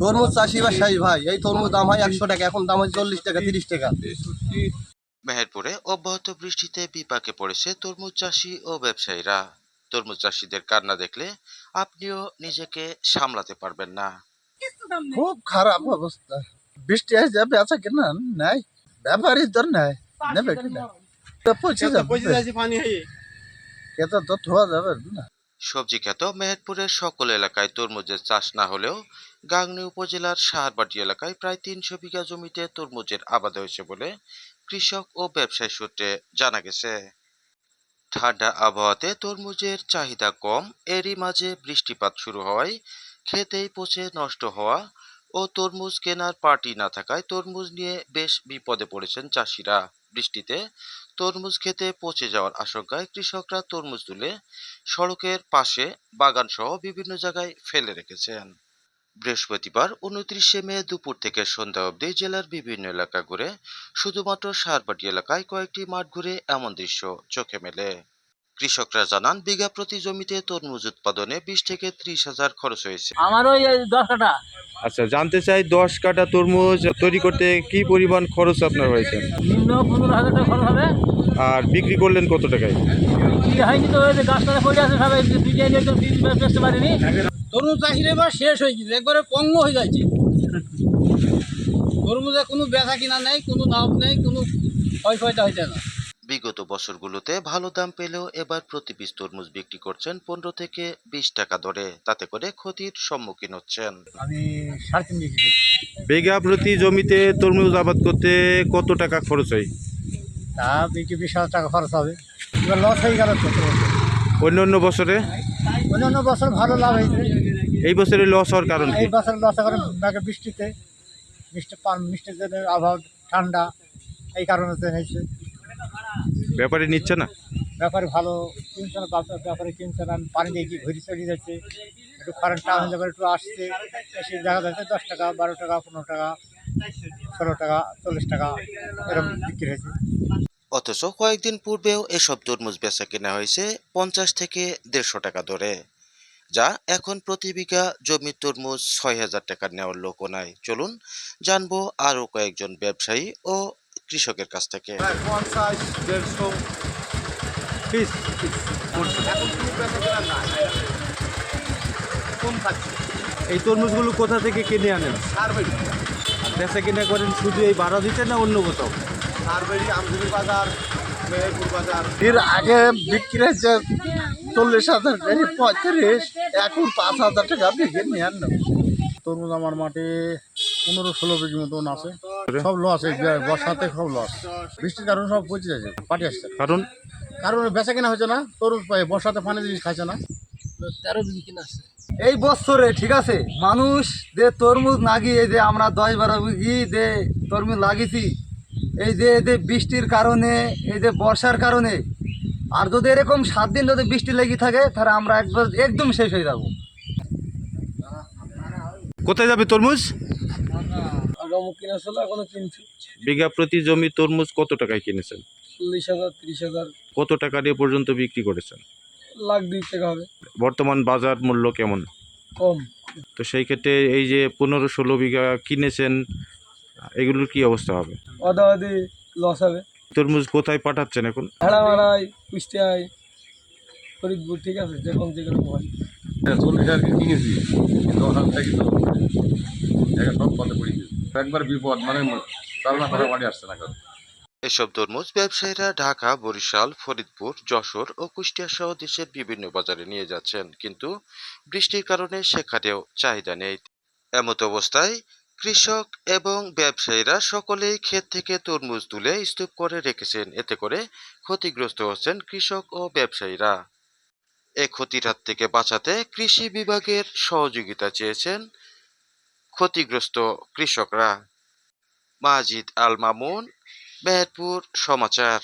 তরমুজ চাষি বা শাহী ভাই এই তরমুজ দাম হয় একশো টাকা এখন দাম হয় চল্লিশ টাকা তিরিশ টাকা। মেহেরপুরে অব্যাহত বৃষ্টিতে বিপাকে পড়েছে তরমুজ চাষি ও ব্যবসায়ীরা। তরমুজ চাষিদের কান্না দেখলে আপনিও নিজেকে সামলাতে পারবেন না। খুব খারাপ অবস্থা। বৃষ্টি আসে যাবে আচ্ছা কেনা নাই। ব্যাপারই তোর নাই। নেবে কিনা তা ধোয়া যাবে না। সবজি খ্যাত মেহেরপুরের সকল এলাকায় তরমুজের চাষ না হলেও গাংনী উপজেলার সাহারবাটি এলাকায় প্রায় তিনশো বিঘা জমিতে তরমুজের আবাদ হয়েছে বলে কৃষক ও ব্যবসায়ী সূত্রে জানা গেছে। ঠান্ডা আবহাওয়াতে তরমুজের চাহিদা কম, এরই মাঝে বৃষ্টিপাত শুরু হওয়ায় খেতেই পচে নষ্ট হওয়া ও তরমুজ কেনার পার্টি না থাকায় তরমুজ নিয়ে বেশ বিপদে পড়েছেন চাষিরা। বৃষ্টিতে তরমুজ খেতে পচে যাওয়ার আশঙ্কায় কৃষকরা তরমুজ তুলে সড়কের পাশে বাগানসহ বিভিন্ন জায়গায় ফেলে রেখেছেন। বৃহস্পতিবার উনত্রিশে মে দুপুর থেকে সন্ধ্যা অবধি জেলার বিভিন্ন এলাকা ঘুরে শুধুমাত্র সারবাটি এলাকায় কয়েকটি মাঠ ঘুরে এমন দৃশ্য চোখে মেলে। কৃষকরা জানান বিঘা প্রতি জমিতে তরমুজ উৎপাদনে বিশ থেকে ত্রিশ হাজার খরচ হয়েছে। আমার ওই দশ কাটা আচ্ছা জানতে চাই দশ কাটা তরমুজ তৈরি করতে কি পরিমাণ খরচ আপনার হয়েছে? নিম্ন পনেরো হাজার টাকা খরচ হবে। আর বিক্রি করলেন কত টাকায়? হয়নি তো গাছটা পড়ে আছে সবাই বেচতে পারিনি। তরমুজ চাষির এবার শেষ হয়ে গেছে একবারে পঙ্গ হয়ে যাচ্ছে। তরমুজে কোনো বেচা কিনা নেই কোনো দাম নেই কোনো ক্ষয় ক্ষয়তা হইতে না। বিগত বছরগুলোতে ভালো দাম পেলেও এবার প্রতি পিস তরমুজ বিক্রি করছেন পনেরো থেকে বিশ টাকা দরে। তাতে করে ক্ষতির সম্মুখীন হচ্ছেন। আমি সাড়ে তিন বিঘি বিঘা প্রতি জমিতে তরমুজ আবাদ করতে কত টাকা খরচ হয়? তা বিঘি বিশ হাজার টাকা খরচ হবে। এবার লস হয়ে গেল তো অন্য অন্য বছরে? অন্যান্য বছর ভালো লাভ হয়েছে। এই বছরে লস হওয়ার কারণ এই বছর লস করে ব্যাগে বৃষ্টিতে মিষ্টি পান মিষ্টির জন্য আবহাওয়া ঠান্ডা এই কারণে হয়েছে। ব্যাপারে নিচ্ছে না? ব্যাপারে ভালো কিনছে না ব্যাপারে কিনছে না পানি দিয়ে কি ঘুরি চলে যাচ্ছে একটু কারেন্ট টাউন যাবে একটু আসছে এসে দেখা যাচ্ছে দশ টাকা বারো টাকা পনেরো টাকা ষোলো টাকা চল্লিশ টাকা এরকম বিক্রি হয়েছে। অথচ কয়েকদিন পূর্বেও এসব তরমুজ বেচা কেনা হয়েছে পঞ্চাশ থেকে দেড়শো টাকা দরে যা এখন প্রতি বিঘা জমির তরমুজ ছয় হাজার টাকা নেওয়ার লোকও নাই। চলুন জানব আরও কয়েকজন ব্যবসায়ী ও কৃষকের কাছ থেকে। এই তরমুজগুলো কোথা থেকে কিনে আনেন? বেচা। কিনা করেন শুধু এই বারো দিতে না অন্য কোথাও? সারবেড়ি আমজুরি বাজার মেহেরপুর বাজার। এর আগে বিক্রি হয়েছে চল্লিশ হাজার পঁয়ত্রিশ এখন পাঁচ হাজার টাকা বিক্রি নিয়ে আন তরমুজ আমার মাঠে পনেরো ষোলো বিঘি মতন আছে। সব লস এই বর্ষাতে সব লস বৃষ্টির কারণে সব পচে যাচ্ছে পাটি আসছে। কারণ? কারণ বেচা কেনা হচ্ছে না তরমুজ পাই বর্ষাতে পানি জিনিস খাইছে না। তেরো বিঘি কিনা আছে। এই বছরে ঠিক আছে মানুষ যে তরমুজ লাগিয়ে যে আমরা দশ বারো বিঘি যে তরমুজ লাগিয়েছি এই যে এই যে বৃষ্টির কারণে এই যে বর্ষার কারণে আর যদি এরকম সাত দিন যদি বৃষ্টি লেগে থাকে তাহলে আমরা একবার একদম শেষ হয়ে যাব। কোথায় যাবে তরমুজ? বিঘা প্রতি জমি তরমুজ কত টাকায় কিনেছেন? চল্লিশ হাজার তিরিশ হাজার কত টাকা দিয়ে পর্যন্ত বিক্রি করেছেন? লাখ দুই টাকা হবে বর্তমান বাজার মূল্য কেমন? কম। তো সেই ক্ষেত্রে এই যে পনেরো ষোলো বিঘা কিনেছেন এগুলোর কি অবস্থা হবে? অদা অদি লস হবে। তরমুজ কোথায় পাঠাচ্ছেন এখন? ভেড়া মারাই কুষ্টিয়ায় ফরিদপুর ঠিক আছে যেরকম যেরকম হয়। চল্লিশ হাজার কিনেছি? কিন্তু ওখান থেকে তো এখন সব পথে পড়ে গেছে একবার বিপদ মানে চালনা করা বাড়ি আসছে না কারণ এসব তরমুজ ব্যবসায়ীরা ঢাকা বরিশাল ফরিদপুর যশোর ও কুষ্টিয়া সহ দেশের বিভিন্ন বাজারে নিয়ে যাচ্ছেন। কিন্তু বৃষ্টির কারণে সেখানেও চাহিদা নেই। এমত অবস্থায় কৃষক এবং ব্যবসায়ীরা সকলেই ক্ষেত থেকে তরমুজ তুলে স্তূপ করে রেখেছেন। এতে করে ক্ষতিগ্রস্ত হচ্ছেন কৃষক ও ব্যবসায়ীরা। এ ক্ষতির হাত থেকে বাঁচাতে কৃষি বিভাগের সহযোগিতা চেয়েছেন ক্ষতিগ্রস্ত কৃষকরা। মাজিদ আল মামুন, মেহেরপুর সমাচার।